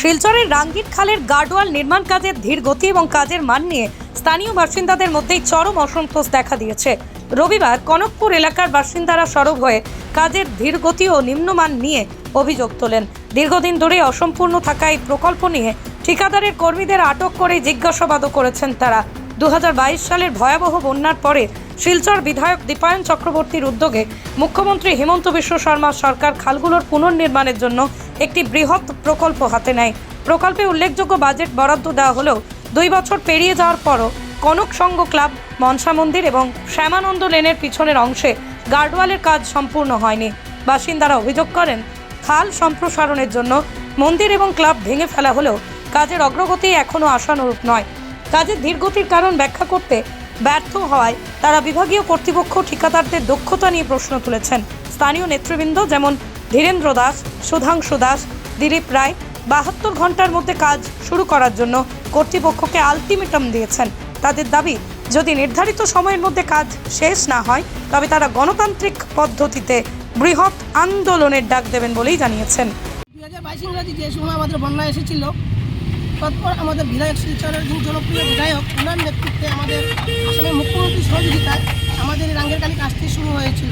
শিলচরের রাঙ্গির খালের গার্ডওয়াল নির্মাণ কাজের ধীর গতি এবং কাজের মান নিয়ে স্থানীয় বাসিন্দাদের মধ্যেই চরম অসন্তোষ দেখা দিয়েছে। রবিবার কনকপুর এলাকার বাসিন্দারা সরব হয়ে কাজের ধীর গতি ও নিম্নমান নিয়ে অভিযোগ তোলেন। দীর্ঘদিন ধরে অসম্পূর্ণ থাকা এই প্রকল্প নিয়ে ঠিকাদারের কর্মীদের আটক করে জিজ্ঞাসাবাদও করেছেন তারা। দু হাজার বাইশ সালের ভয়াবহ বন্যার পরে শিলচর বিধায়ক দীপায়ন চক্রবর্তীর উদ্যোগে মুখ্যমন্ত্রী হিমন্ত বিশ্ব শর্মা সরকার খালগুলোর পুনর্নির্মাণের জন্য একটি বৃহৎ প্রকল্প হাতে নেয়। প্রকল্পে উল্লেখযোগ্য বাজেট বরাদ্দ দেওয়া হলেও দুই বছর পেরিয়ে যাওয়ার পরও কনক সংঘ ক্লাব, মনসা মন্দির এবং শ্যামানন্দ লেনের পিছনের অংশে গার্ডওয়ালের কাজ সম্পূর্ণ হয়নি। বাসিন্দারা অভিযোগ করেন, খাল সম্প্রসারণের জন্য মন্দির এবং ক্লাব ভেঙে ফেলা হলেও কাজের অগ্রগতি এখনও আশানুরূপ নয়। কাজের ধীরগতির কারণ ব্যাখ্যা করতে ব্যর্থ হওয়ায় তারা বিভাগীয় কর্তৃপক্ষ ঠিকাদারদের দক্ষতা নিয়ে প্রশ্ন তুলেছেন। স্থানীয় নেতৃবৃন্দ যেমন ধীরেন্দ্র দাস, সুধাংশু দাস, দিলীপ রায় বাহাত্তর ঘণ্টার মধ্যে কাজ শুরু করার জন্য কর্তৃপক্ষকে আলটিমেটাম দিয়েছেন। তাদের দাবি, যদি নির্ধারিত সময়ের মধ্যে কাজ শেষ না হয়, তবে তারা গণতান্ত্রিক পদ্ধতিতে বৃহৎ আন্দোলনের ডাক দেবেন বলেই জানিয়েছেন। হাজার বাইশ যে সময় আমাদের বন্যা এসেছিল, তৎপর আমাদের বিধায়ক, শিলচরের যিনি জনপ্রিয় বিধায়ক ওনার নেতৃত্বে আমাদের সহযোগিতায় আমাদের এই রাঙ্গের কালী কাজটি শুরু হয়েছিল।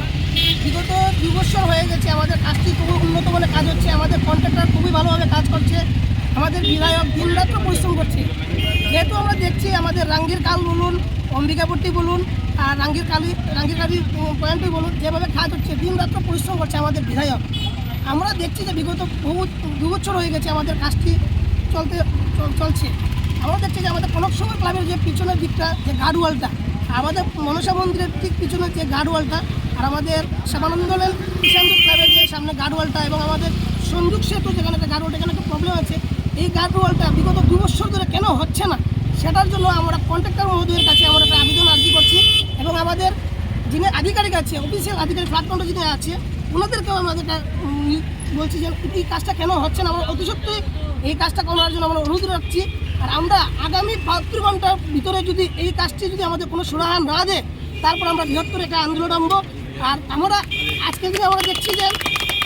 বিগত দু বছর হয়ে গেছে আমাদের কাজটি খুবই উন্নত মানের কাজ হচ্ছে। আমাদের কন্ট্রাক্টর খুবই ভালোভাবে কাজ করছে। আমাদের বিধায়ক দিনরাত্র পরিশ্রম করছে। যেহেতু আমরা দেখছি আমাদের রাঙ্গির কাল বলুন অম্বিকাপট্টি বলুন, আর রাঙ্গির কালী রাঙ্গির কালী পয়েন্টই বলুন, যেভাবে কাজ হচ্ছে, দিনরাত্র পরিশ্রম করছে আমাদের বিধায়ক। আমরা দেখছি যে বিগত বহু, দু বছর হয়ে গেছে আমাদের কাজটি চলতে, চল- চলছে। আমরা দেখছি যে আমাদের কনক ক্লাবের যে পিছনের দিকটা, যে গার্ডওয়ালটা আমাদের মনসা মন্দিরের ঠিক পিছনের যে গার্ডওয়ালটা আর আমাদের শ্যামানন্দলের কিষান্ত ক্লাবের যে সামনে গার্ডওয়ালটা এবং আমাদের সংযোগ সেতু যেখানে একটা গার্ডওয়াল এখানে একটা প্রবলেম আছে। এই গার্ডওয়ালটা বিগত দু বছর ধরে কেন হচ্ছে না? সেটার জন্য আমরা কন্ট্রাক্টর মহোদয়ের কাছে আমরা একটা আবেদন আর্জি করছি এবং আমাদের যিনি আধিকারিক আছে অফিসিয়াল আধিকারিক প্ল্যাটফর্মটা যিনি আছে, ওনাদেরকেও আমাদের বলছি যে, এই কাজটা কেন হচ্ছে না? আমরা অতি সত্যি এই কাজটা করার জন্য আমরা অনুরোধ রাখছি। আর আমরা আগামী বাহাত্তর ঘণ্টার ভিতরে যদি এই কাজটি যদি আমাদের কোনো সুরাহা না দেয়, তারপর আমরা বৃহত্তর একটা আন্দোলন আনব। আর আমরা আজকে দিনে আমরা দেখছি যে,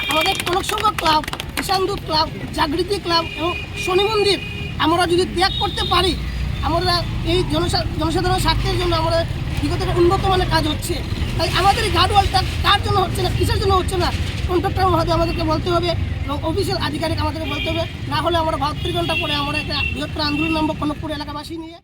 আমাদের Kanak Sangha club Kishandu club, Jagriti club এবং শনি মন্দির, আমরা যদি ত্যাগ করতে পারি, আমরা এই জনসা- জনসাধারণের স্বার্থের জন্য আমরা বিগত উন্নত মানের কাজ হচ্ছে। তাই আমাদের এই গার্ডওয়ালটা কার জন্য হচ্ছে না, কিসের জন্য হচ্ছে না? কন্ট্রাক্টর মহোদয় আমাদেরকে বলতে হবে এবং অফিসিয়াল আধিকারিক আমাদেরকে বলতে হবে, না হলে আমরা বাহাত্তর ঘণ্টা পরে আমরা একটা বৃহত্তর আন্দোলন নামবো কনকপুর এলাকাবাসী নিয়ে।